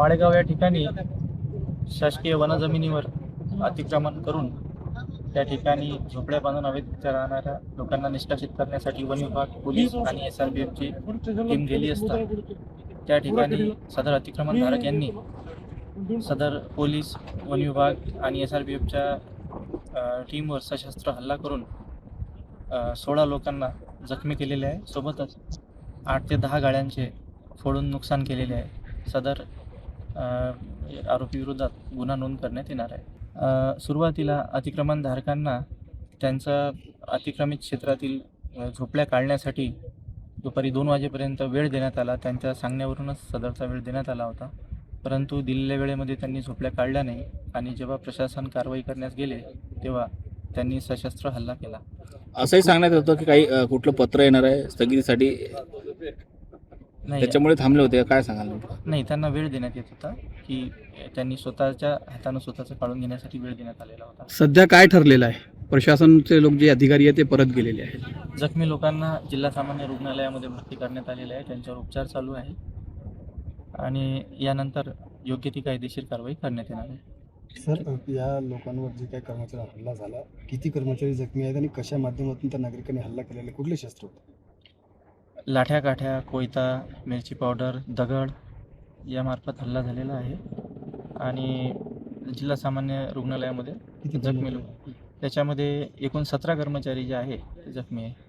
माळेगाव या ठिकाणी शासकीय वनजमिनीवर अतिक्रमण करून त्या ठिकाणी झोपड्या बांधून अवैध राहणाऱ्या लोकांना निष्कासित करण्यासाठी वन विभाग पोलीस आणि एस आर बी एफची टीम गेली असता त्या ठिकाणी सदर अतिक्रमणधारक यांनी सदर पोलीस वन विभाग आणि एस आर बी एफच्या टीमवर सशस्त्र हल्ला करून सोळा लोकांना जखमी केलेले आहे. सोबतच आठ ते दहा गाड्यांचे फोडून नुकसान केलेले आहे. सदर आरोपीविरोधात गुन्हा नोंद करण्यात येणार आहे. सुरुवातीला अतिक्रमणधारकांना त्यांचा अतिक्रमित क्षेत्रातील झोपड्या काढण्यासाठी दुपारी दोन वाजेपर्यंत वेळ देण्यात आला. त्यांच्या सांगण्यावरूनच सदरचा वेळ देण्यात आला होता. परंतु दिलेल्या वेळेमध्ये त्यांनी झोपड्या काढल्या नाही आणि जेव्हा प्रशासन कारवाई करण्यास गेले तेव्हा त्यांनी सशस्त्र हल्ला केला. असंही सांगण्यात येतं की काही कुठलं पत्र येणार आहे स्थगितीसाठी? नाही. त्याच्यामुळे थांबले होते काय सांगाल? नाही त्यांना वेळ देण्यात येत होता की त्यांनी स्वतःच्या हातानं स्वतःचं काढून घेण्यासाठी वेळ देण्यात आलेला होता. सध्या काय ठरलेलं आहे? प्रशासनचे लोक जे अधिकारी आहेत ते परत गेलेले आहेत. जखमी लोकांना जिल्हा सामान्य रुग्णालयामध्ये भरती करण्यात आलेले आहे. त्यांच्यावर उपचार चालू आहे. आणि यानंतर योग्य ती कायदेशीर कारवाई करण्यात येणार आहे. सर या लोकांवर जे काही कर्मचारी हल्ला झाला किती कर्मचारी जखमी आहेत आणि कशा माध्यमातून त्या नागरिकांनी हल्ला केलेला आहे? कुठले शस्त्र होते? लाठ्या काठ्या कोयता मिरची पावडर दगड यामार्फत हल्ला झालेला आहे. आणि जिल्हा सामान्य रुग्णालयामध्ये जखमी लोक. त्याच्यामध्ये एकूण सतरा कर्मचारी जे आहे ते जखमी आहे